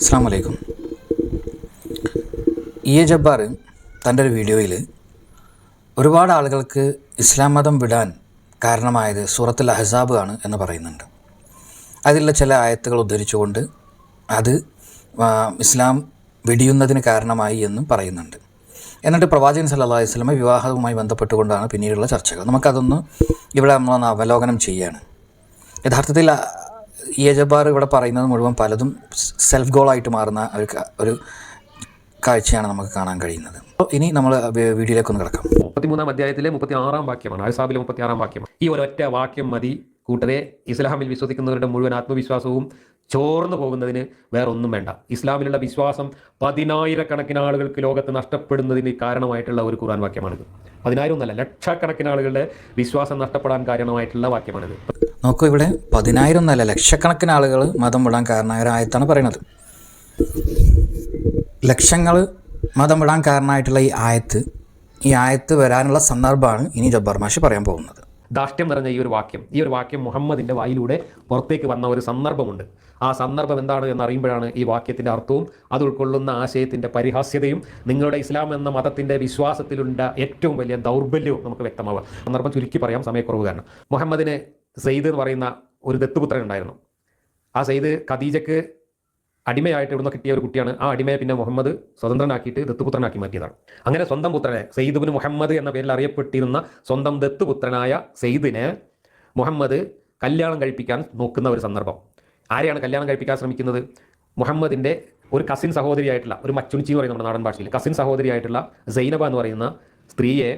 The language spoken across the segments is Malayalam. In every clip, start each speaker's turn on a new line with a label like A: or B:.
A: അസ്സാം വലൈക്കും ഇ എ ജബ്ബാർ തന്റെ ഒരു വീഡിയോയിൽ ഒരുപാട് ആളുകൾക്ക് ഇസ്ലാം മതം വിടാൻ കാരണമായത് സൂറത്തുൽ അഹസാബ് ആണ് എന്ന് പറയുന്നുണ്ട്. അതിലുള്ള ചില ആയത്തുകൾ ഉദ്ധരിച്ചുകൊണ്ട് അത് ഇസ്ലാം വെടിയുന്നതിന് കാരണമായി എന്നും പറയുന്നുണ്ട്. എന്നിട്ട് പ്രവാചകൻ സല്ലാ അലൈഹി വസല്ലമ വിവാഹവുമായി ബന്ധപ്പെട്ടുകൊണ്ടാണ് പിന്നീടുള്ള ചർച്ചകൾ. നമുക്കതൊന്ന് ഇവിടെ നമ്മളൊന്ന് അവലോകനം ചെയ്യാണ്. യഥാർത്ഥത്തിൽ ഇ ഇവിടെ പറയുന്നത് മുഴുവൻ പലതും സെൽഫ് ഗോളായിട്ട് മാറുന്ന ഒരു ഒരു കാഴ്ചയാണ് നമുക്ക് കാണാൻ കഴിയുന്നത്. ഇനി നമ്മൾ വീഡിയോയിലേക്ക് ഒന്ന് കിടക്കാം.
B: മുപ്പത്തിമൂന്നാം അധ്യായത്തിലെ മുപ്പത്തി ആറാം വാക്യമാണ്. അൽസാബിലെ മുപ്പത്തി ആറാം വാക്യമാണ് ഈ ഒരൊറ്റ വാക്യം മതി കൂട്ടരെ. ഇസ്ലാമിൽ വിശ്വസിക്കുന്നവരുടെ മുഴുവൻ ആത്മവിശ്വാസവും ചോർന്നു പോകുന്നതിന് വേറെ ഒന്നും വേണ്ട. ഇസ്ലാമിലുള്ള വിശ്വാസം പതിനായിരക്കണക്കിന് ആളുകൾക്ക് ലോകത്ത് നഷ്ടപ്പെടുന്നതിന് കാരണമായിട്ടുള്ള ഒരു ഖുർആൻ വാക്യമാണിത്. പതിനായിരം ഒന്നല്ല ലക്ഷക്കണക്കിന് ആളുകളുടെ വിശ്വാസം നഷ്ടപ്പെടാൻ കാരണമായിട്ടുള്ള വാക്യമാണിത്.
A: നോക്കൂ ഇവിടെ പതിനായിരം എന്നല്ല ലക്ഷക്കണക്കിന് ആളുകൾ മതം വിടാൻ കാരണമായ ആയത്താണ് പറയുന്നത്. ലക്ഷങ്ങൾ മതം വിടാൻ കാരണമായിട്ടുള്ള ഈ ആയത്ത് ഈ ആയത്ത് വരാനുള്ള സന്ദർഭമാണ് ഇനി ജബ്ബാർ മാഷി പറയാൻ പോകുന്നത്.
B: ദാഷ്ട്യം നിറഞ്ഞ ഈ ഒരു വാക്യം ഈ ഒരു വാക്യം മുഹമ്മദിന്റെ വായിലൂടെ പുറത്തേക്ക് വന്ന ഒരു സന്ദർഭമുണ്ട്. ആ സന്ദർഭം എന്താണ് എന്ന് അറിയുമ്പോഴാണ് ഈ വാക്യത്തിന്റെ അർത്ഥവും അത് ഉൾക്കൊള്ളുന്ന ആശയത്തിന്റെ പരിഹാസ്യതയും നിങ്ങളുടെ ഇസ്ലാം എന്ന മതത്തിന്റെ വിശ്വാസത്തിലുണ്ട ഏറ്റവും വലിയ ദൗർബല്യവും നമുക്ക് വ്യക്തമാവുക. സന്ദർഭം ചുരുക്കി പറയാം സമയക്കുറവ് കാരണം. മുഹമ്മദിന് സെയ്ദ് എന്ന് പറയുന്ന ഒരു ദത്തുപുത്രൻ ഉണ്ടായിരുന്നു. ആ സെയ്ദ് ഖദീജക്ക് അടിമയായിട്ട് ഇവിടുന്ന് കിട്ടിയ ഒരു കുട്ടിയാണ്. ആ അടിമയെ പിന്നെ മുഹമ്മദ് സ്വതന്ത്രനാക്കിയിട്ട് ദത്തുപുത്രനാക്കി മാറ്റിയതാണ്. അങ്ങനെ സ്വന്തം പുത്രനെ സെയ്ദുബിന് മുഹമ്മദ് എന്ന പേരിൽ അറിയപ്പെട്ടിരുന്ന സ്വന്തം ദത്തുപുത്രനായ സെയ്ദിനെ മുഹമ്മദ് കല്യാണം കഴിപ്പിക്കാൻ നോക്കുന്ന ഒരു സന്ദർഭം. ആരെയാണ് കല്യാണം കഴിപ്പിക്കാൻ ശ്രമിക്കുന്നത്? മുഹമ്മദിന്റെ ഒരു കസിൻ സഹോദരിയായിട്ടുള്ള ഒരു മച്ചുണിച്ചി എന്ന് പറയുന്ന നമ്മുടെ നാടൻ ഭാഷയിൽ കസിൻ സഹോദരിയായിട്ടുള്ള സൈനബ എന്ന് പറയുന്ന സ്ത്രീയെ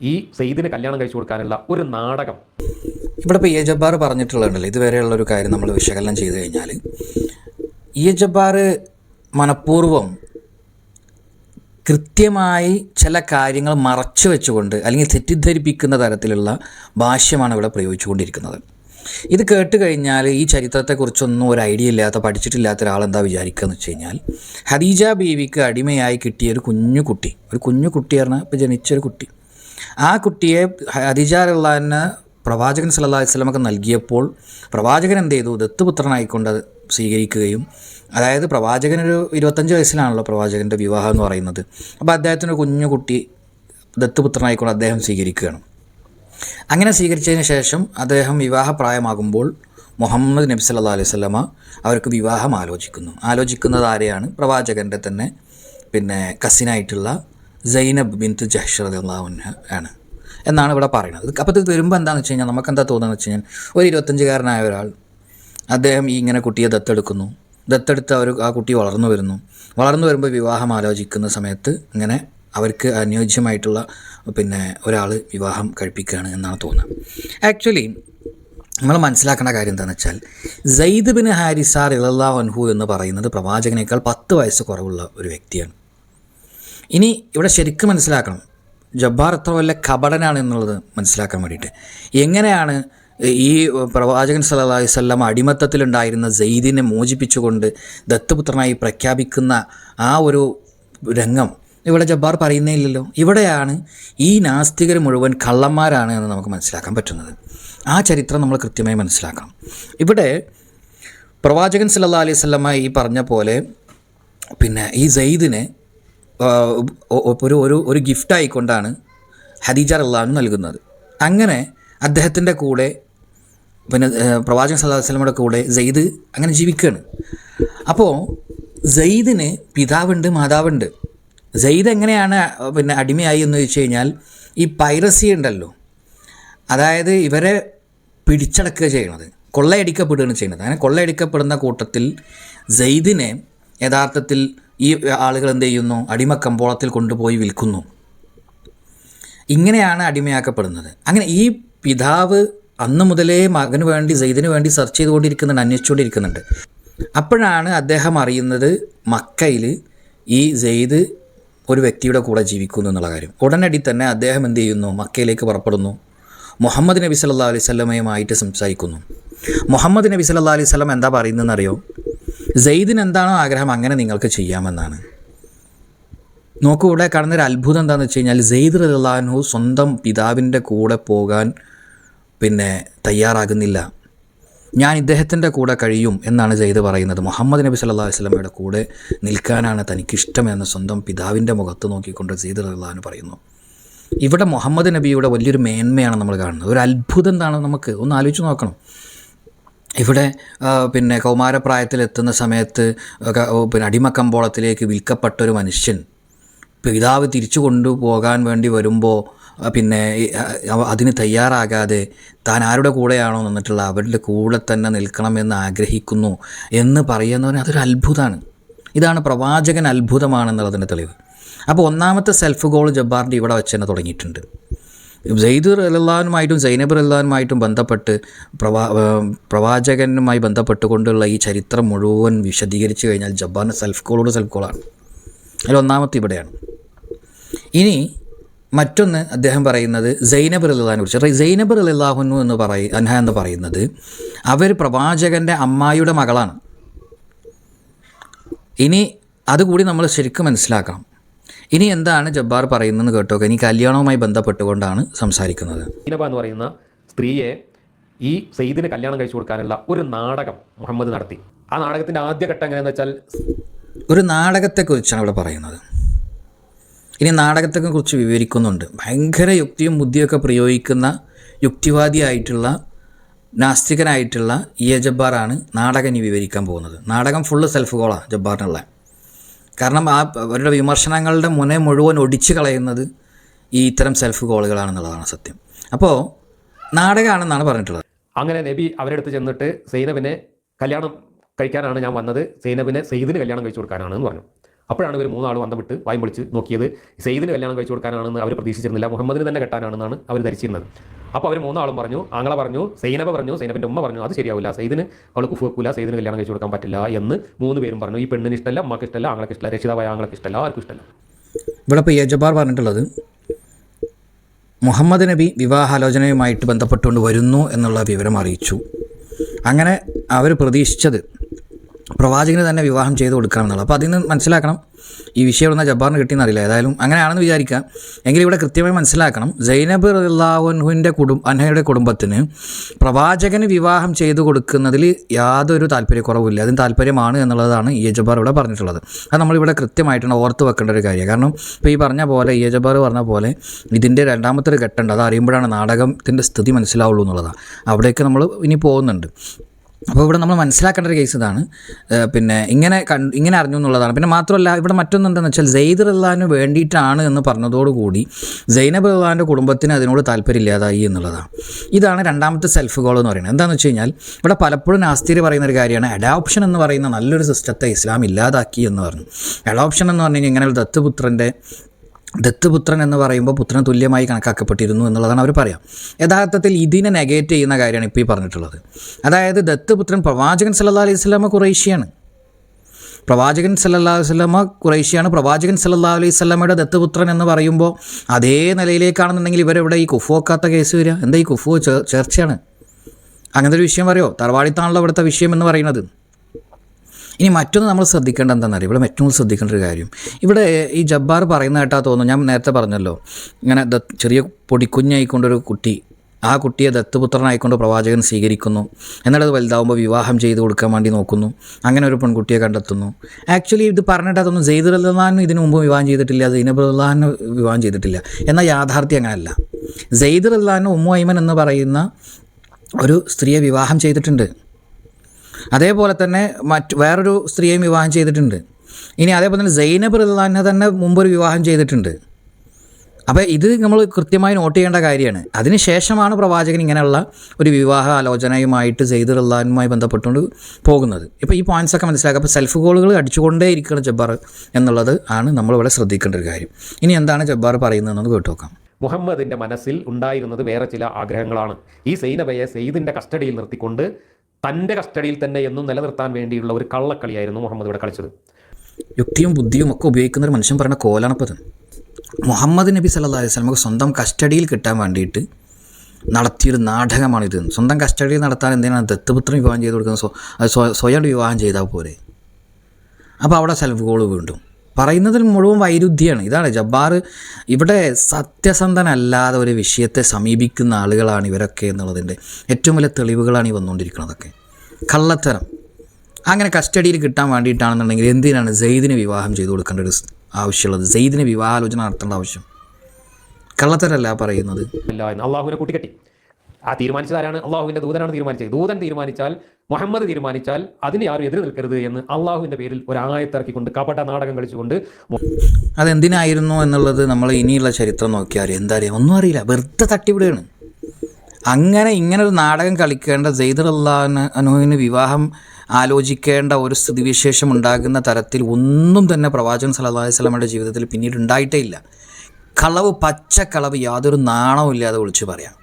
B: ഈ സെയ്ദിന് കല്യാണം കഴിച്ചു കൊടുക്കാനുള്ള ഒരു നാടകം.
A: ഇവിടെ ഇപ്പോൾ എ ജബ്ബാർ പറഞ്ഞിട്ടുള്ളതുണ്ടല്ലോ. ഇതുവരെയുള്ള ഒരു കാര്യം നമ്മൾ വിശകലനം ചെയ്തു കഴിഞ്ഞാൽ ജബ്ബാർ മനഃപൂർവം കൃത്യമായി ചില കാര്യങ്ങൾ മറച്ചു വെച്ചുകൊണ്ട് അല്ലെങ്കിൽ തെറ്റിദ്ധരിപ്പിക്കുന്ന തരത്തിലുള്ള ഭാഷ്യമാണ് ഇവിടെ പ്രയോഗിച്ചുകൊണ്ടിരിക്കുന്നത്. ഇത് കേട്ട് കഴിഞ്ഞാൽ ഈ ചരിത്രത്തെക്കുറിച്ചൊന്നും ഒരു ഐഡിയ ഇല്ലാത്ത പഠിച്ചിട്ടില്ലാത്ത ഒരാൾ എന്താ വിചാരിക്കുക എന്ന് വെച്ച് കഴിഞ്ഞാൽ ഹദീജ ബീവിക്ക് അടിമയായി കിട്ടിയ ഒരു കുഞ്ഞു കുട്ടി ഒരു കുഞ്ഞു കുട്ടി ഇപ്പോൾ ജനിച്ചൊരു കുട്ടി. ആ കുട്ടിയെ ഹദീജ അള്ളഹാന് പ്രവാചകൻ സല്ലല്ലാഹു അലൈഹി വസല്ലമക്ക് നൽകിയപ്പോൾ പ്രവാചകൻ എന്ത് ചെയ്തു? ദത്തുപുത്രനായിക്കൊണ്ട് സ്വീകരിക്കുകയും അതായത് പ്രവാചകനൊരു ഇരുപത്തഞ്ച് വയസ്സിലാണല്ലോ പ്രവാചകന്റെ വിവാഹം എന്ന് പറയുന്നത്. അപ്പോൾ അദ്ദേഹത്തിന്റെ കുഞ്ഞു കുട്ടി ദത്തുപുത്രനായിക്കൊണ്ട് അദ്ദേഹം സ്വീകരിക്കുകയാണ്. അങ്ങനെ സ്വീകരിച്ചതിന് ശേഷം അദ്ദേഹം വിവാഹപ്രായമാകുമ്പോൾ മുഹമ്മദ് നബി സല്ലാ അലൈഹി സ്വലമ അവർക്ക് വിവാഹം ആലോചിക്കുന്നു. ആലോചിക്കുന്നത് ആരെയാണ്? പ്രവാചകന്റെ തന്നെ പിന്നെ കസിനായിട്ടുള്ള സൈനബ് ബിന്ത് ജഹ്ഷർ അള്ളാഹുന ആണ്. എന്നാണ് ഇവിടെ പറയുന്നത്. അപ്പോൾ ഇത് വരുമ്പോൾ എന്താണെന്ന് വെച്ച് കഴിഞ്ഞാൽ നമുക്ക് എന്താ തോന്നുന്നത് വെച്ച് കഴിഞ്ഞാൽ ഒരു ഇരുപത്തഞ്ചുകാരനായ ഒരാൾ അദ്ദേഹം ഈ ഇങ്ങനെ കുട്ടിയെ ദത്തെടുക്കുന്നു. ദത്തെടുത്ത് അവർ ആ കുട്ടി വളർന്നു വരുന്നു. വളർന്നു വരുമ്പോൾ വിവാഹം ആലോചിക്കുന്ന സമയത്ത് ഇങ്ങനെ അവർക്ക് അനുയോജ്യമായിട്ടുള്ള പിന്നെ ഒരാൾ വിവാഹം കഴിപ്പിക്കുകയാണ് എന്നാണ് തോന്നുന്നത്. ആക്ച്വലി നമ്മൾ മനസ്സിലാക്കേണ്ട കാര്യം എന്താണെന്ന് വെച്ചാൽ സെയ്ദ് ബിൻ ഹാരിസാർ ഇളല്ലാ വൻഹു എന്ന് പറയുന്നത് പ്രവാചകനേക്കാൾ പത്ത് വയസ്സ് കുറവുള്ള ഒരു വ്യക്തിയാണ്. ഇനി ഇവിടെ ശരിക്കും മനസ്സിലാക്കണം. ജബ്ബാർ എത്ര വല്ല കപടനാണ് എന്നുള്ളത് മനസ്സിലാക്കാൻ വേണ്ടിയിട്ട്. എങ്ങനെയാണ് ഈ പ്രവാചകൻ അലൈഹി വസല്ലം അടിമത്തത്തിലുണ്ടായിരുന്ന സെയ്ദിനെ മോചിപ്പിച്ചുകൊണ്ട് ദത്തുപുത്രനായി പ്രഖ്യാപിക്കുന്ന ആ ഒരു രംഗം ഇവിടെ ജബ്ബാർ പറയുന്നേ ഇല്ലല്ലോ ഇവിടെയാണ് ഈ നാസ്തികർ മുഴുവൻ കള്ളന്മാരാണ് എന്ന് നമുക്ക് മനസ്സിലാക്കാൻ പറ്റുന്നത്. ആ ചരിത്രം നമ്മൾ കൃത്യമായി മനസ്സിലാക്കണം. ഇവിടെ പ്രവാചകൻ സല്ലാ അലൈഹി സ്വല്ല ഈ പറഞ്ഞ പോലെ പിന്നെ ഈ സെയ്ദിനെ ഒരു ഒരു ഒരു ഗിഫ്റ്റായിക്കൊണ്ടാണ് ഹദീജ അള്ളഹാനു നൽകുന്നത്. അങ്ങനെ അദ്ദേഹത്തിന്റെ കൂടെ പിന്നെ പ്രവാചക പ്രവാചകൻ അലൈഹി കൂടെ സെയ്ദ് അങ്ങനെ ജീവിക്കുകയാണ് അപ്പോൾ സെയ്ദിന് പിതാവുണ്ട് മാതാവുണ്ട്. സെയ്ദ് എങ്ങനെയാണ് പിന്നെ അടിമയായി എന്ന് ചോദിച്ചു കഴിഞ്ഞാൽ ഈ പൈറസി ഉണ്ടല്ലോ. അതായത് ഇവരെ പിടിച്ചടക്കുക ചെയ്യണത് കൊള്ളയടിക്കപ്പെടുകയാണ് ചെയ്യുന്നത്. അങ്ങനെ കൊള്ളയടിക്കപ്പെടുന്ന കൂട്ടത്തിൽ സെയ്ദിനെ യഥാർത്ഥത്തിൽ ഈ ആളുകൾ എന്ത് ചെയ്യുന്നു അടിമ കമ്പോളത്തിൽ കൊണ്ടുപോയി വിൽക്കുന്നു. ഇങ്ങനെയാണ് അടിമയാക്കപ്പെടുന്നത്. അങ്ങനെ ഈ പിതാവ് അന്ന് മുതലേ മകന് വേണ്ടി സെയ്ദിന് വേണ്ടി സെർച്ച് ചെയ്തുകൊണ്ടിരിക്കുന്നുണ്ട് അന്വേഷിച്ചുകൊണ്ടിരിക്കുന്നുണ്ട്. അപ്പോഴാണ് അദ്ദേഹം അറിയുന്നത് മക്കയിൽ ഈ സെയ്ദ് ഒരു വ്യക്തിയുടെ കൂടെ ജീവിക്കുന്നു എന്നുള്ള കാര്യം. ഉടനടി തന്നെ അദ്ദേഹം എന്ത് ചെയ്യുന്നു? മക്കയിലേക്ക് പുറപ്പെടുന്നു. മുഹമ്മദ് നബി സല്ലാ അലൈഹി സ്വലമയുമായിട്ട് സംസാരിക്കുന്നു. മുഹമ്മദ് നബി സല്ലാ അലൈഹി സ്വലം എന്താ പറയുന്നതെന്ന് അറിയോ സെയ്ദിന് എന്താണോ ആഗ്രഹം അങ്ങനെ നിങ്ങൾക്ക് ചെയ്യാമെന്നാണ്. നോക്കൂ ഇവിടെ കാണുന്ന ഒരു അത്ഭുതം എന്താണെന്ന് വെച്ച് കഴിഞ്ഞാൽ സെയ്ദ് റഹ്ലാൻഹു സ്വന്തം പിതാവിന്റെ കൂടെ പോകാൻ പിന്നെ തയ്യാറാകുന്നില്ല. ഞാൻ ഇദ്ദേഹത്തിന്റെ കൂടെ കഴിയും എന്നാണ് ചെയ്ത് പറയുന്നത്. മുഹമ്മദ് നബി സല്ലാ വസ്ലമയുടെ കൂടെ നിൽക്കാനാണ് തനിക്കിഷ്ടമെന്ന് സ്വന്തം പിതാവിന്റെ മുഖത്ത് നോക്കിക്കൊണ്ട് സെയ്ദ് റഹ്ലാൻ പറയുന്നു. ഇവിടെ മുഹമ്മദ് നബിയുടെ വലിയൊരു മേന്മയാണ് നമ്മൾ കാണുന്നത്. ഒരു അത്ഭുതം എന്താണ് നമുക്ക്? ഒന്ന് ആലോചിച്ച് നോക്കണം. ഇവിടെ പിന്നെ കൗമാരപ്രായത്തിലെത്തുന്ന സമയത്ത് പിന്നെ അടിമക്കമ്പോളത്തിലേക്ക് വിൽക്കപ്പെട്ട ഒരു മനുഷ്യൻ പിതാവ് തിരിച്ചു കൊണ്ടുപോകാൻ വേണ്ടി വരുമ്പോൾ പിന്നെ അതിന് തയ്യാറാകാതെ താൻ ആരുടെ കൂടെയാണോ നിന്നിട്ടുള്ള അവരുടെ കൂടെ തന്നെ നിൽക്കണമെന്ന് ആഗ്രഹിക്കുന്നു എന്ന് പറയുന്നവന് അതൊരു അത്ഭുതമാണ് ഇതാണ് പ്രവാചകൻ അത്ഭുതമാണെന്നുള്ളതിന്റെ തെളിവ്. അപ്പോൾ ഒന്നാമത്തെ സെൽഫ് ഗോൾ ജബ്ബാറിന്റെ ഇവിടെ വെച്ച് തന്നെ തുടങ്ങിയിട്ടുണ്ട്. സെയ്ദ് റഹ്ലാനുമായിട്ടും സൈനബ് റഹ്ലാനുമായിട്ടും ബന്ധപ്പെട്ട് പ്രവാ പ്രവാചകനുമായി ബന്ധപ്പെട്ടുകൊണ്ടുള്ള ഈ ചരിത്രം മുഴുവൻ വിശദീകരിച്ചു കഴിഞ്ഞാൽ ജബ്ബാറിന്റെ സെൽഫ് ഗോളോട് സെൽഫ് ഗോളാണ് അതിൽ ഒന്നാമത്തെ ഇവിടെയാണ്. ഇനി മറ്റൊന്ന് അദ്ദേഹം പറയുന്നത് സൈനബ് റലിള്ളാഹിനെ കുറിച്ച്. സൈനബ് റലിള്ളാഹുനു എന്ന് പറയ അൻഹ എന്ന് പറയുന്നത് അവർ പ്രവാചകന്റെ അമ്മായിയുടെ മകളാണ്. ഇനി അതുകൂടി നമ്മൾ ശരിക്കും മനസ്സിലാക്കണം. ഇനി എന്താണ് ജബ്ബാർ പറയുന്നതെന്ന് കേട്ടോ ഇനി കല്യാണവുമായി ബന്ധപ്പെട്ടുകൊണ്ടാണ് സംസാരിക്കുന്നത്.
B: സൈനബ എന്ന് പറയുന്ന സ്ത്രീയെ ഈ സെയ്ദിന് കല്യാണം കഴിച്ചു കൊടുക്കാനുള്ള ഒരു നാടകം മുഹമ്മദ് നടത്തി. ആ നാടകത്തിന്റെ ആദ്യഘട്ടം എങ്ങനെയാണെന്ന് വെച്ചാൽ
A: ഒരു നാടകത്തെക്കുറിച്ചാണ് ഇവിടെ പറയുന്നത്. ഇനി നാടകത്തെക്കുറിച്ച് വിവരിക്കുന്നുണ്ട്. ഭയങ്കര യുക്തിയും ബുദ്ധിയൊക്കെ പ്രയോഗിക്കുന്ന യുക്തിവാദിയായിട്ടുള്ള നാസ്തികനായിട്ടുള്ള ഇ എ ജബ്ബാറാണ് നാടകം ഇനി വിവരിക്കാൻ പോകുന്നത്. നാടകം ഫുള്ള് സെൽഫ് ഗോളാണ് ജബ്ബാറിനുള്ള. കാരണം ആ അവരുടെ വിമർശനങ്ങളുടെ മുനെ മുഴുവൻ ഒടിച്ചു കളയുന്നത് ഈ ഇത്തരം സെൽഫ് ഗോളുകളാണെന്നുള്ളതാണ് സത്യം. അപ്പോൾ നാടകമാണെന്നാണ് പറഞ്ഞിട്ടുള്ളത്.
B: അങ്ങനെ നബി അവരുടെ അടുത്ത് ചെന്നിട്ട് സൈനബിനെ കല്യാണം കഴിക്കാനാണ് ഞാൻ വന്നത്. സൈനബിനെ സെയ്ദിന് കല്യാണം കഴിച്ചു കൊടുക്കാനാണ് എന്ന് പറഞ്ഞു. അപ്പോഴാണ് ഇവർ മൂന്നാളും അന്തം വിട്ട് വായും വിളിച്ച് നോക്കിയത് സെയ്ദിന് കല്യാണം കഴിച്ചു കൊടുക്കാനാണെന്ന് അവർ പ്രതീക്ഷിച്ചിരുന്നില്ല മുഹമ്മദിന് തന്നെ കെട്ടാനാണെന്നാണ് അവർ ധരിച്ചിരുന്നത്. അപ്പോൾ അവർ മൂന്നാളും പറഞ്ഞു ആങ്ങളെ പറഞ്ഞു സൈനബ പറഞ്ഞു സൈനബിന്റെ ഉമ്മ പറഞ്ഞു അത് ശരിയാവില്ല സെയ്ദിന് അവൾ കുഫ് വെക്കൂല സെയ്ദിന് കല്യാണം കഴിച്ചു കൊടുക്കാൻ പറ്റില്ല എന്ന് മൂന്ന് പേരും പറഞ്ഞു. ഈ പെണ്ണിന് ഇഷ്ടമല്ല അമ്മയ്ക്ക് ഇഷ്ടമല്ല ആങ്ങളക്ക് ഇഷ്ടമല്ല രക്ഷിതാവായ ആങ്ങളെ ഇഷ്ടമല്ല ആർക്കും ഇഷ്ടമല്ല
A: ഇവിടെ ഇപ്പോൾ യജബാർ പറഞ്ഞിട്ടുള്ളത് മുഹമ്മദ് നബി വിവാഹാലോചനയുമായിട്ട് ബന്ധപ്പെട്ടുകൊണ്ട് വരുന്നു എന്നുള്ള വിവരം അറിയിച്ചു. അങ്ങനെ അവർ പ്രതീക്ഷിച്ചത് പ്രവാചകന് തന്നെ വിവാഹം ചെയ്ത് കൊടുക്കണം എന്നുള്ളത്. അപ്പോൾ അതിൽ നിന്ന് മനസ്സിലാക്കണം ഈ വിഷയം എന്ന ജബ്ബാറിന് കിട്ടിയെന്ന് അറിയില്ല. ഏതായാലും അങ്ങനെയാണെന്ന് വിചാരിക്കുക. എങ്കിലും ഇവിടെ കൃത്യമായി മനസ്സിലാക്കണം ജൈനബ് റഹ്ലാവുൻഹുവിന്റെ കുടുംബ അൻഹയുടെ കുടുംബത്തിന് പ്രവാചകന് വിവാഹം ചെയ്തു കൊടുക്കുന്നതിൽ യാതൊരു താല്പര്യക്കുറവില്ല അതിന് താല്പര്യമാണ് എന്നുള്ളതാണ് ഈ ജബ്ബാർ ഇവിടെ പറഞ്ഞിട്ടുള്ളത്. അത് നമ്മളിവിടെ കൃത്യമായിട്ടാണ് ഓർത്ത് വെക്കേണ്ട ഒരു കാര്യമാണ് കാരണം ഇപ്പോൾ ഈ പറഞ്ഞ പോലെ ഇ ജബ്ബാർ പറഞ്ഞ പോലെ ഇതിന്റെ രണ്ടാമത്തെ ഒരു ഘട്ടമുണ്ട്. അത് അറിയുമ്പോഴാണ് നാടകത്തിന്റെ സ്ഥിതി മനസ്സിലാവുള്ളൂ എന്നുള്ളതാണ്. അവിടേക്ക് നമ്മൾ ഇനി പോകുന്നുണ്ട്. അപ്പോൾ ഇവിടെ നമ്മൾ മനസ്സിലാക്കേണ്ട ഒരു കേസ് ഇതാണ്. പിന്നെ ഇങ്ങനെ കൺ ഇങ്ങനെ അറിഞ്ഞു എന്നുള്ളതാണ്. പിന്നെ മാത്രമല്ല ഇവിടെ മറ്റൊന്നുണ്ടെന്ന് വെച്ചാൽ സെയ്ദ് റഹ്ലാന് വേണ്ടിയിട്ടാണ് എന്ന് പറഞ്ഞതോടുകൂടി സൈനബ് റഹ്ലാന്റെ കുടുംബത്തിന് അതിനോട് താല്പര്യമില്ലാതായി എന്നുള്ളതാണ്. ഇതാണ് രണ്ടാമത്തെ സെൽഫ് ഗോൾ എന്ന് പറയുന്നത്. എന്താണെന്ന് വെച്ച് കഴിഞ്ഞാൽ ഇവിടെ പലപ്പോഴും നാസ്തിര് പറയുന്ന ഒരു കാര്യമാണ് അഡോപ്ഷൻ എന്ന് പറയുന്ന നല്ലൊരു സിസ്റ്റത്തെ ഇസ്ലാം ഇല്ലാതാക്കി എന്ന് പറഞ്ഞു. അഡോപ്ഷൻ എന്ന് പറഞ്ഞു കഴിഞ്ഞാൽ ഇങ്ങനെ ദത്തുപുത്രന്റെ ദത്തുപുത്രൻ എന്ന് പറയുമ്പോൾ പുത്രൻ തുല്യമായി കണക്കാക്കപ്പെട്ടിരുന്നു എന്നുള്ളതാണ് അവർ പറയാം. യഥാർത്ഥത്തിൽ ഇതിനെ നെഗേറ്റ് ചെയ്യുന്ന കാര്യമാണ് ഇപ്പോൾ ഈ പറഞ്ഞിട്ടുള്ളത്. അതായത് ദത്തുപുത്രൻ പ്രവാചകൻ സല്ലാ അലൈഹി സ്വലാമ കുറേശ്യാണ് പ്രവാചകൻ സല്ലാ സ്വലാമ കുറേശ്യാണ് പ്രവാചകൻ സല്ലാ അലൈഹി സ്വലമയുടെ ദത്തുപുത്രൻ എന്ന് പറയുമ്പോൾ അതേ നിലയിലേക്കാണെന്നുണ്ടെങ്കിൽ ഇവരെവിടെ ഈ കുഫു വെക്കാത്ത കേസ് വരിക? എന്താ ഈ കുഫു ചേർച്ചയാണ്? അങ്ങനത്തെ ഒരു വിഷയം പറയോ? തറവാടിത്താണല്ലോ ഇവിടുത്തെ വിഷയം എന്ന് പറയുന്നത്. ഇനി മറ്റൊന്ന് നമ്മൾ ശ്രദ്ധിക്കേണ്ട എന്താണെന്നറിയാം ഇവിടെ ഏറ്റവും ശ്രദ്ധിക്കേണ്ട ഒരു കാര്യം. ഇവിടെ ഈ ജബ്ബാർ പറയുന്നതായിട്ടാ തോന്നുന്നു. ഞാൻ നേരത്തെ പറഞ്ഞല്ലോ. ഇങ്ങനെ ചെറിയ പൊടിക്കുഞ്ഞായിക്കൊണ്ടൊരു കുട്ടി ആ കുട്ടിയെ ദത്തുപുത്രനായിക്കൊണ്ട് പ്രവാചകൻ സ്വീകരിക്കുന്നു. എന്നിട്ട് വലുതാവുമ്പോൾ വിവാഹം ചെയ്ത് കൊടുക്കാൻ വേണ്ടി നോക്കുന്നു. അങ്ങനെ ഒരു പെൺകുട്ടിയെ കണ്ടെത്തുന്നു. ആക്ച്വലി ഇത് പറഞ്ഞിട്ട് അതൊന്നും സെയ്ദ് റഹ്ലാനും ഇതിനു മുമ്പ് വിവാഹം ചെയ്തിട്ടില്ല സൈനബ് റഹ്ലാനും വിവാഹം ചെയ്തിട്ടില്ല. എന്നാൽ യാഥാർത്ഥ്യം അങ്ങനെയല്ല സെയ്ദ് റഹ്ലാനും ഉമ്മു ഐമൻ എന്ന് പറയുന്ന ഒരു സ്ത്രീയെ വിവാഹം ചെയ്തിട്ടുണ്ട്. അതേപോലെ തന്നെ മറ്റ് വേറൊരു സ്ത്രീയെയും വിവാഹം ചെയ്തിട്ടുണ്ട്. ഇനി അതേപോലെ തന്നെ സൈനബ് റഹ്ലാനെ തന്നെ മുമ്പൊരു വിവാഹം ചെയ്തിട്ടുണ്ട്. അപ്പോൾ ഇത് നമ്മൾ കൃത്യമായി നോട്ട് ചെയ്യേണ്ട കാര്യമാണ്. അതിനുശേഷമാണ് പ്രവാചകൻ ഇങ്ങനെയുള്ള ഒരു വിവാഹ ആലോചനയുമായിട്ട് സെയ്ദ് റഹ്ലാനുമായി ബന്ധപ്പെട്ടുകൊണ്ട് പോകുന്നത്. ഇപ്പോൾ ഈ പോയിന്റ്സ് ഒക്കെ മനസ്സിലാക്കുക. അപ്പോൾ സെൽഫ് ഗോളുകൾ അടിച്ചുകൊണ്ടേ ഇരിക്കണം ജബ്ബാർ എന്നുള്ളത് ആണ് നമ്മളിവിടെ ശ്രദ്ധിക്കേണ്ട ഒരു കാര്യം. ഇനി എന്താണ് ജബ്ബാർ പറയുന്നതെന്നൊന്ന് കേട്ടു നോക്കാം.
B: മുഹമ്മദിന്റെ മനസ്സിൽ ഉണ്ടായിരുന്നത് വേറെ ചില ആഗ്രഹങ്ങളാണ്. ഈ സൈനബയെ സെയ്ദിന്റെ കസ്റ്റഡിയിൽ നിർത്തിക്കൊണ്ട് തന്റെ കസ്റ്റഡിയിൽ തന്നെ എന്നും നിലനിർത്താൻ വേണ്ടിയുള്ള ഒരു കള്ളക്കളിയായിരുന്നു മുഹമ്മദ് ഇവിടെ കളിച്ചത്.
A: യുക്തിയും ബുദ്ധിയും ഒക്കെ ഉപയോഗിക്കുന്ന ഒരു മനുഷ്യൻ പറയുന്ന കോലാണപ്പത് മുഹമ്മദ് നബി സല്ലല്ലാഹു അലൈഹി സ്വലമക്ക് സ്വന്തം കസ്റ്റഡിയിൽ കിട്ടാൻ വേണ്ടിയിട്ട് നടത്തിയൊരു നാടകമാണിത്. സ്വന്തം കസ്റ്റഡിയിൽ നടത്താൻ എന്തിനാണ് ദത്തപുത്രം വിവാഹം ചെയ്ത് കൊടുക്കുന്നത്? സ്വ- സ്വയം വിവാഹം ചെയ്താൽ പോരെ. അപ്പോൾ അവിടെ സെൽഫ് ഗോൾ വീണ്ടും. പറയുന്നതിൽ മുഴുവൻ വൈരുദ്ധ്യമാണ് ഇതാണ് ജബ്ബാർ ഇവിടെ സത്യസന്ധനല്ലാതെ ഒരു വിഷയത്തെ സമീപിക്കുന്ന ആളുകളാണ് ഇവരൊക്കെ എന്നുള്ളതിന്റെ ഏറ്റവും വലിയ തെളിവുകളാണ് ഈ വന്നുകൊണ്ടിരിക്കുന്നതൊക്കെ. കള്ളത്തരം. അങ്ങനെ കസ്റ്റഡിയിൽ കിട്ടാൻ വേണ്ടിയിട്ടാണെന്നുണ്ടെങ്കിൽ എന്തിനാണ് സെയ്ദിന് വിവാഹം ചെയ്തു കൊടുക്കേണ്ട ഒരു ആവശ്യമുള്ളത്? സെയ്ദിന് വിവാഹാലോചന നടത്തേണ്ട ആവശ്യം. കള്ളത്തരല്ല പറയുന്നത്.
B: അള്ളാഹുവിനെ കൂട്ടിക്കെട്ടി. ആ തീരുമാനിച്ചത് ആരാണ്? അള്ളാഹുവിന്റെ ദൂതനാണ് തീരുമാനിച്ചത്. ദൂതൻ തീരുമാനിച്ചാൽ മുഹമ്മദ് തീരുമാനിച്ചാൽ അതിന് ആരും എതിര് നിൽക്കരുത് എന്ന് അള്ളാഹുവിന്റെ പേരിൽ ഒരു ആയത്തിറക്കിക്കൊണ്ട് കപട നാടകം കളിച്ചുകൊണ്ട്
A: അതെന്തിനായിരുന്നു എന്നുള്ളത് നമ്മൾ ഇനിയുള്ള ചരിത്രം നോക്കിയാൽ എന്താ അറിയാം ഒന്നും അറിയില്ല. വെറുതെ തട്ടിവിടുകയാണ്. അങ്ങനെ ഇങ്ങനെ ഒരു നാടകം കളിക്കേണ്ട ജെയ്ദർ അള്ളാഹ് അനുവിന് വിവാഹം ആലോചിക്കേണ്ട ഒരു സ്ഥിതിവിശേഷം ഉണ്ടാകുന്ന തരത്തിൽ ഒന്നും തന്നെ പ്രവാചകൻ സല്ലല്ലാഹു അലൈഹി വസല്ലമയുടെ ജീവിതത്തിൽ പിന്നീട് ഉണ്ടായിട്ടേ ഇല്ല. കളവ് പച്ചക്കളവ് യാതൊരു നാണവും ഇല്ലാതെ വിളിച്ചു പറയാം.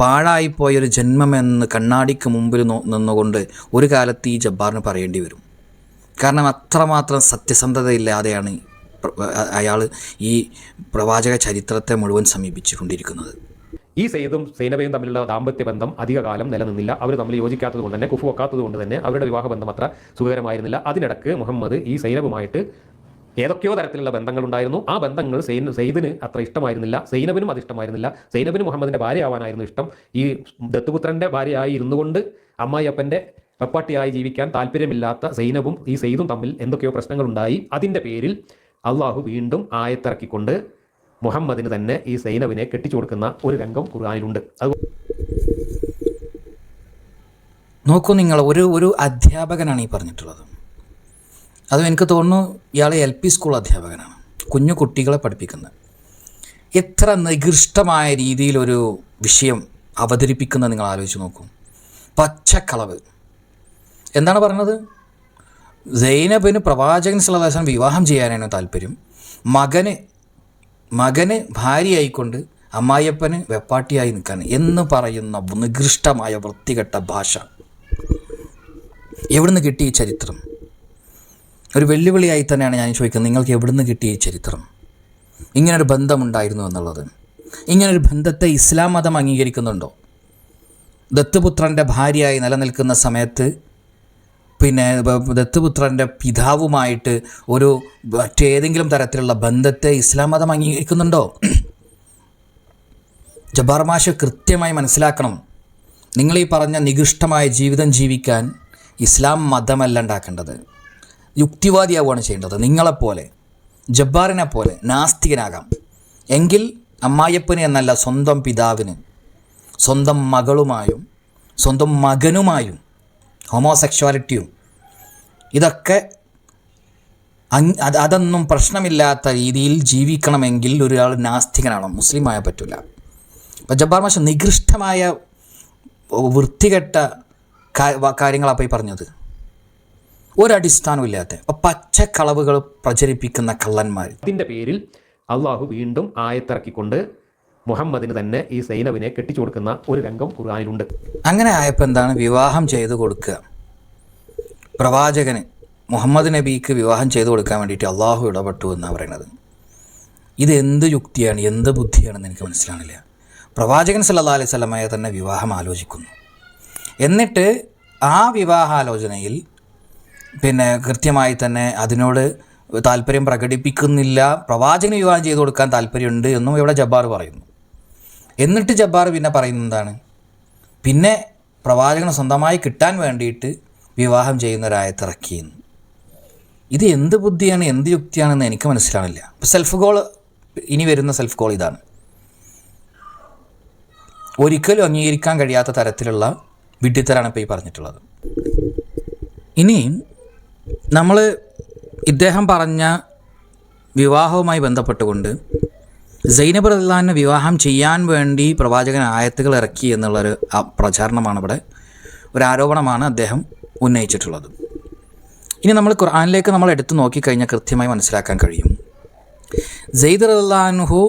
A: പാഴായിപ്പോയൊരു ജന്മമെന്ന് കണ്ണാടിക്ക് മുമ്പിൽ നിന്നുകൊണ്ട് ഒരു കാലത്ത് ഈ ജബ്ബാറിന് പറയേണ്ടി വരും. കാരണം അത്രമാത്രം സത്യസന്ധതയില്ലാതെയാണ് അയാൾ ഈ പ്രവാചക ചരിത്രത്തെ മുഴുവൻ സമീപിച്ചുകൊണ്ടിരിക്കുന്നത്.
B: ഈ സെയ്ദും സൈനബയും തമ്മിലുള്ള ദാമ്പത്യ ബന്ധം അധികകാലം നിലനിന്നില്ല. അവർ തമ്മിൽ യോജിക്കാത്തത് കൊണ്ട് തന്നെ കുഫു വെക്കാത്തത് കൊണ്ട് തന്നെ അവരുടെ വിവാഹ ബന്ധം അത്ര സുഖകരമായിരുന്നില്ല. അതിനിടക്ക് മുഹമ്മദ് ഈ സൈനബുമായിട്ട് ഏതൊക്കെയോ തരത്തിലുള്ള ബന്ധങ്ങൾ ഉണ്ടായിരുന്നു ആ ബന്ധങ്ങൾ സെയിൻ സെയ്ദിന് അത്ര ഇഷ്ടമായിരുന്നില്ല. സൈനബിനും അത് ഇഷ്ടമായിരുന്നില്ല. സൈനബിന് മുഹമ്മദിന്റെ ഭാര്യയാവാനായിരുന്നു ഇഷ്ടം. ഈ ദത്തുപുത്രന്റെ ഭാര്യയായി ഇരുന്നുകൊണ്ട് അമ്മായിയപ്പന്റെ വെപ്പാട്ടിയായി ജീവിക്കാൻ താല്പര്യമില്ലാത്ത സൈനബും ഈ സെയ്ദും തമ്മിൽ എന്തൊക്കെയോ പ്രശ്നങ്ങളുണ്ടായി. അതിന്റെ പേരിൽ അള്ളാഹു വീണ്ടും ആയത്തിറക്കിക്കൊണ്ട് മുഹമ്മദിന് തന്നെ ഈ സൈനബിനെ കെട്ടിച്ചു കൊടുക്കുന്ന ഒരു രംഗം ഖുർആാനിലുണ്ട്. അത്
A: നോക്കൂ നിങ്ങൾ ഒരു ഒരു അധ്യാപകനാണ് ഈ പറഞ്ഞിട്ടുള്ളത്. അതും എനിക്ക് തോന്നുന്നു ഇയാൾ എൽ പി സ്കൂൾ അധ്യാപകനാണ്. കുഞ്ഞു കുട്ടികളെ പഠിപ്പിക്കുന്നത്. എത്ര നികൃഷ്ടമായ രീതിയിലൊരു വിഷയം അവതരിപ്പിക്കുന്നത് നിങ്ങൾ ആലോചിച്ച് നോക്കും. പച്ചക്കളവ്. എന്താണ് പറഞ്ഞത്? സൈനബിന് പ്രവാചകൻ സലഹാസൻ വിവാഹം ചെയ്യാനാണ് താല്പര്യം. മകന് മകന് ഭാര്യയായിക്കൊണ്ട് അമ്മായിയപ്പന് വെപ്പാട്ടിയായി നിൽക്കാൻ എന്ന് പറയുന്ന നികൃഷ്ടമായ വൃത്തികെട്ട ഭാഷ. എവിടുന്ന് കിട്ടി ഈ ചരിത്രം? ഒരു വെല്ലുവിളിയായി തന്നെയാണ് ഞാൻ ചോദിക്കുന്നത്. നിങ്ങൾക്ക് എവിടുന്ന് കിട്ടിയ ഈ ചരിത്രം? ഇങ്ങനൊരു ബന്ധമുണ്ടായിരുന്നു എന്നുള്ളത്. ഇങ്ങനൊരു ബന്ധത്തെ ഇസ്ലാം മതം അംഗീകരിക്കുന്നുണ്ടോ? ദത്തുപുത്രന്റെ ഭാര്യയായി നിലനിൽക്കുന്ന സമയത്ത് പിന്നെ ദത്തുപുത്രന്റെ പിതാവുമായിട്ട് ഒരു മറ്റേതെങ്കിലും തരത്തിലുള്ള ബന്ധത്തെ ഇസ്ലാം മതം അംഗീകരിക്കുന്നുണ്ടോ? ജബ്ബാർ കൃത്യമായി മനസ്സിലാക്കണം. നിങ്ങൾ ഈ പറഞ്ഞ നികൃഷ്ടമായ ജീവിതം ജീവിക്കാൻ ഇസ്ലാം മതമല്ല ഉണ്ടാക്കേണ്ടത്. യുക്തിവാദിയാവുകയാണ് ചെയ്യേണ്ടത്. നിങ്ങളെപ്പോലെ ജബ്ബാറിനെ പോലെ നാസ്തികനാകാം. എങ്കിൽ അമ്മായപ്പന് എന്നല്ല സ്വന്തം പിതാവിന് സ്വന്തം മകളുമായും സ്വന്തം മകനുമായും ഹോമോസെക്ഷുവാലിറ്റിയും ഇതൊക്കെ അതൊന്നും പ്രശ്നമില്ലാത്ത രീതിയിൽ ജീവിക്കണമെങ്കിൽ ഒരാൾ നാസ്തികനാണ് മുസ്ലിമായ പറ്റില്ല അപ്പം ജബ്ബാർ മാഷ നികൃഷ്ടമായ വൃത്തികെട്ട കാര്യങ്ങളാണ് പോയി പറഞ്ഞത്. ഒരടിസ്ഥാനമില്ലാത്ത പച്ച പച്ചക്കളവുകൾ പ്രചരിപ്പിക്കുന്ന കള്ളന്മാർ
B: അതിന്റെ പേരിൽ അള്ളാഹു വീണ്ടും ആയത്തിറക്കിക്കൊണ്ട് മുഹമ്മദിന് തന്നെ ഈ സൈനബിനെ കെട്ടിച്ചു കൊടുക്കുന്ന ഒരു രംഗം ഖുർആാനിലുണ്ട്.
A: അങ്ങനെ ആയപ്പോൾ എന്താണ് വിവാഹം ചെയ്തു കൊടുക്കുക? പ്രവാചകന് മുഹമ്മദ് നബിക്ക് വിവാഹം ചെയ്തു കൊടുക്കാൻ വേണ്ടിയിട്ട് അള്ളാഹു ഇടപെട്ടു എന്നാണ് പറയുന്നത്. ഇത് എന്ത് യുക്തിയാണ് എന്ത് ബുദ്ധിയാണെന്ന് എനിക്ക് മനസ്സിലാണില്ല പ്രവാചകൻ സല്ലാ അലൈഹി സ്വലമയെ തന്നെ വിവാഹം ആലോചിക്കുന്നു. എന്നിട്ട് ആ വിവാഹാലോചനയിൽ പിന്നെ കൃത്യമായി തന്നെ അതിനോട് താല്പര്യം പ്രകടിപ്പിക്കുന്നില്ല. പ്രവാചകന് വിവാഹം ചെയ്തു കൊടുക്കാൻ താല്പര്യമുണ്ട് എന്നും ഇവിടെ ജബ്ബാർ പറയുന്നു. എന്നിട്ട് ജബ്ബാർ പിന്നെ പറയുന്നത് എന്താണ്? പിന്നെ പ്രവാചകന് സ്വന്തമായി കിട്ടാൻ വേണ്ടിയിട്ട് വിവാഹം ചെയ്യുന്ന ചെയ്യുന്നൊരായത്തിറക്കിയെന്ന് ഇത് എന്ത് ബുദ്ധിയാണ് എന്ത് യുക്തിയാണെന്ന് എനിക്ക് മനസ്സിലാവില്ല സെൽഫ് ഗോൾ ഇനി വരുന്ന സെൽഫ് ഗോൾ ഇതാണ്. ഒരിക്കലും അംഗീകരിക്കാൻ കഴിയാത്ത തരത്തിലുള്ള വിഡ്ഢിത്തരാണ് ഇപ്പോൾ ഈ പറഞ്ഞിട്ടുള്ളത്. ഇനി നമ്മൾ ഇദ്ദേഹം പറഞ്ഞ വിവാഹവുമായി ബന്ധപ്പെട്ടുകൊണ്ട് സൈനബ് റഹ്ലാനെ വിവാഹം ചെയ്യാൻ വേണ്ടി പ്രവാചകൻ ആയത്തുകൾ ഇറക്കി എന്നുള്ളൊരു പ്രചാരണമാണ് ഇവിടെ ഒരു ആരോപണമാണ് അദ്ദേഹം ഉന്നയിച്ചിട്ടുള്ളത്. ഇനി നമ്മൾ ഖുർആാനിലേക്ക് നമ്മൾ എടുത്തു നോക്കിക്കഴിഞ്ഞാൽ കൃത്യമായി മനസ്സിലാക്കാൻ കഴിയും. സെയ്ദ് റഹ്ലാൻഹു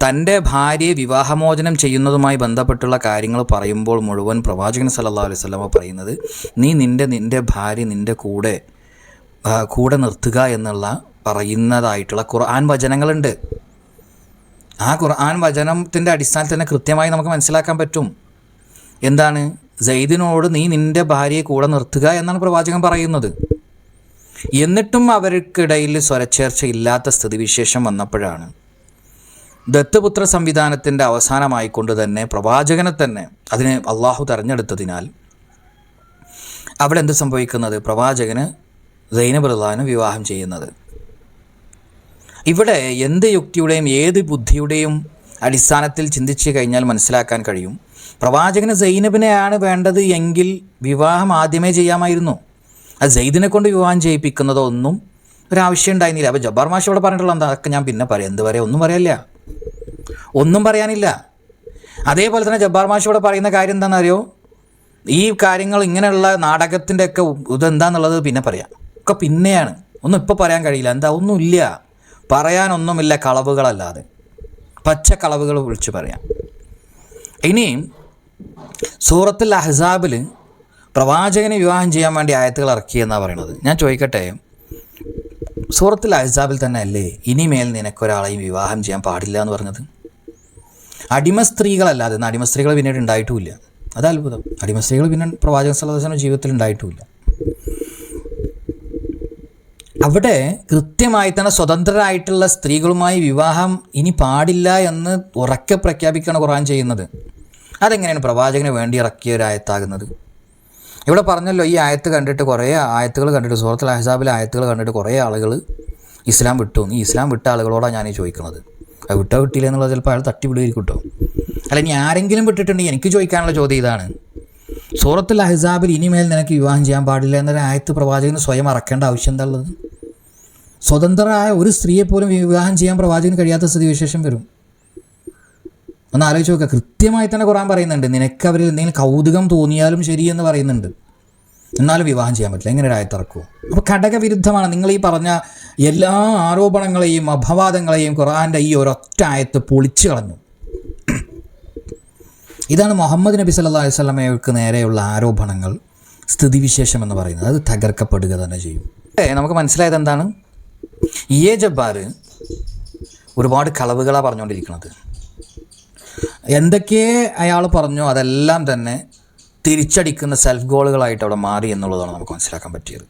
A: തന്റെ ഭാര്യയെ വിവാഹമോചനം ചെയ്യുന്നതുമായി ബന്ധപ്പെട്ടുള്ള കാര്യങ്ങൾ പറയുമ്പോൾ മുഴുവൻ പ്രവാചകൻ സല്ലല്ലാഹു അലൈവല്ല പറയുന്നത് നീ നിന്റെ നിന്റെ ഭാര്യ നിന്റെ കൂടെ കൂടെ നിർത്തുക എന്നുള്ള പറയുന്നതായിട്ടുള്ള ഖുർആൻ വചനങ്ങളുണ്ട്. ആ ഖുർആൻ വചനത്തിന്റെ അടിസ്ഥാനത്തിൽ തന്നെ കൃത്യമായി നമുക്ക് മനസ്സിലാക്കാൻ പറ്റും. എന്താണ്? സൈദിനോട് നീ നിന്റെ ഭാര്യയെ കൂടെ നിർത്തുക എന്നാണ് പ്രവാചകൻ പറയുന്നത്. എന്നിട്ടും അവർക്കിടയിൽ സ്വരച്ചേർച്ച ഇല്ലാത്ത സ്ഥിതിവിശേഷം വന്നപ്പോഴാണ്. ദത്തപുത്ര സംവിധാനത്തിന്റെ അവസാനമായിക്കൊണ്ട് തന്നെ പ്രവാചകനെ തന്നെ അതിന് അള്ളാഹു തെരഞ്ഞെടുത്തതിനാൽ അവിടെ എന്ത് സംഭവിക്കുന്നത്? പ്രവാചകന് സൈനബ് റഹ്ലാനും വിവാഹം ചെയ്യുന്നത്. ഇവിടെ എന്ത് യുക്തിയുടെയും ഏത് ബുദ്ധിയുടെയും അടിസ്ഥാനത്തിൽ ചിന്തിച്ച് കഴിഞ്ഞാൽ മനസ്സിലാക്കാൻ കഴിയും. പ്രവാചകന് സൈനബിനെയാണ് വേണ്ടത് എങ്കിൽ വിവാഹം ആദ്യമേ ചെയ്യാമായിരുന്നു. അത് സെയ്ദിനെ കൊണ്ട് വിവാഹം ചെയ്യിപ്പിക്കുന്നതോ ഒന്നും ഒരാവശ്യം ഉണ്ടായിരുന്നില്ല. അപ്പോൾ ജബ്ബാർ മാഷ് ഇവിടെ പറഞ്ഞിട്ടുള്ള അതൊക്കെ ഞാൻ പിന്നെ പറയാം. എന്ത് പറയാം? ഒന്നും പറയല്ല ഒന്നും പറയാനില്ല. അതേപോലെ തന്നെ ജബ്ബാർ മാഷ് ഇവിടെ പറയുന്ന കാര്യം എന്താണെന്നറിയോ? ഈ കാര്യങ്ങൾ ഇങ്ങനെയുള്ള നാടകത്തിന്റെയൊക്കെ ഇതെന്താന്നുള്ളത് പിന്നെ പറയാം. ഒക്കെ പിന്നെയാണ്. ഒന്നും ഇപ്പോൾ പറയാൻ കഴിയില്ല. എന്താ ഒന്നുമില്ല. പറയാനൊന്നുമില്ല കളവുകളല്ലാതെ. പച്ച കളവുകൾ വിളിച്ച് പറയാം. ഇനിയും സൂറത്തിൽ അഹ്സാബിൽ പ്രവാചകനെ വിവാഹം ചെയ്യാൻ വേണ്ടി ആയത്തുകൾ ഇറക്കി എന്നാണ് പറയണത്. ഞാൻ ചോദിക്കട്ടെ? സൂറത്തിൽ അഹ്സാബിൽ തന്നെ അല്ലേ? ഇനിമേൽ നിനക്കൊരാളെയും വിവാഹം ചെയ്യാൻ പാടില്ല എന്ന് പറഞ്ഞത്? അടിമ സ്ത്രീകളല്ലാതെ അടിമ സ്ത്രീകൾ പിന്നീട് ഉണ്ടായിട്ടുമില്ല. അത് അത്ഭുതം അടിമ സ്ത്രീകൾ പിന്നെ പ്രവാചക സലഹുസ്ലാം ജീവിതത്തിൽ ഉണ്ടായിട്ടുമില്ല. അവിടെ കൃത്യമായി തന്നെ സ്വതന്ത്രരായിട്ടുള്ള സ്ത്രീകളുമായി വിവാഹം ഇനി പാടില്ല എന്ന് ഉറക്കെ പ്രഖ്യാപിക്കുകയാണ് ഖുർആൻ ചെയ്യുന്നത്. അതെങ്ങനെയാണ് പ്രവാചകന് വേണ്ടി ഇറക്കിയ ഒരു ആയത്താകുന്നത്? ഇവിടെ പറഞ്ഞല്ലോ ഈ ആയത്ത് കണ്ടിട്ട് കുറേ ആയത്തുകൾ കണ്ടിട്ട് സൂറത്തുൽ അഹ്സാബിലെ ആയത്തുകൾ കണ്ടിട്ട് കുറേ ആളുകൾ ഇസ്ലാം വിട്ടു. ഈ ഇസ്ലാം വിട്ട ആളുകളോടാണ് ഞാൻ ചോദിക്കുന്നത്. അത് വിട്ടോ വിട്ടില്ല എന്നുള്ളത് ചിലപ്പോൾ അയാൾ തട്ടി തട്ടിവിടുമായിരിക്കും കേട്ടോ അല്ല ഇനി ആരെങ്കിലും വിട്ടിട്ടുണ്ടെങ്കിൽ എനിക്ക് ചോദിക്കാനുള്ള ചോദ്യം ഇതാണ്. സൂറത്തുൽ അഹ്സാബിൽ ഇനിമേൽ നിനക്ക് വിവാഹം ചെയ്യാൻ പാടില്ല എന്നൊരു ആയത്ത് പ്രവാചകന് സ്വയം അറക്കേണ്ട ആവശ്യം എന്താ ഉള്ളത്? സ്വതന്ത്രരായ ഒരു സ്ത്രീയെ പോലും വിവാഹം ചെയ്യാൻ പ്രവാചകന് കഴിയാത്ത സ്ഥിതിവിശേഷം വരും. ഒന്ന് ആലോചിച്ച് നോക്കുക കൃത്യമായി തന്നെ ഖുറാൻ പറയുന്നുണ്ട് നിനക്ക് അവരിൽ എന്തെങ്കിലും കൗതുകം തോന്നിയാലും ശരിയെന്ന് പറയുന്നുണ്ട്. എന്നാലും വിവാഹം ചെയ്യാൻ പറ്റില്ല എങ്ങനെ ഒരു ആയത്തിറക്കുമോ അപ്പോൾ ഘടകവിരുദ്ധമാണ് നിങ്ങൾ ഈ പറഞ്ഞ എല്ലാ ആരോപണങ്ങളെയും അപവാദങ്ങളെയും ഖുറാന്റെ ഈ ഒരൊറ്റ ആയത്ത് പൊളിച്ചു കളഞ്ഞു. ഇതാണ് മുഹമ്മദ് നബി സല്ലാ അലൈഹി സ്വലമയ്ക്ക് നേരെയുള്ള ആരോപണങ്ങൾ സ്ഥിതിവിശേഷം എന്ന് പറയുന്നത്. അത് തകർക്കപ്പെടുക തന്നെ ചെയ്യും. നമുക്ക് മനസ്സിലായത് എന്താണ്? ഇ ജബ്ബാർ ഒരുപാട് കളവുകളാണ് പറഞ്ഞുകൊണ്ടിരിക്കുന്നത് എന്തൊക്കെ അയാൾ പറഞ്ഞോ അതെല്ലാം തന്നെ തിരിച്ചടിക്കുന്ന സെൽഫ് ഗോളുകളായിട്ട് അവിടെ മാറി എന്നുള്ളതാണ് നമുക്ക് മനസ്സിലാക്കാൻ പറ്റിയത്.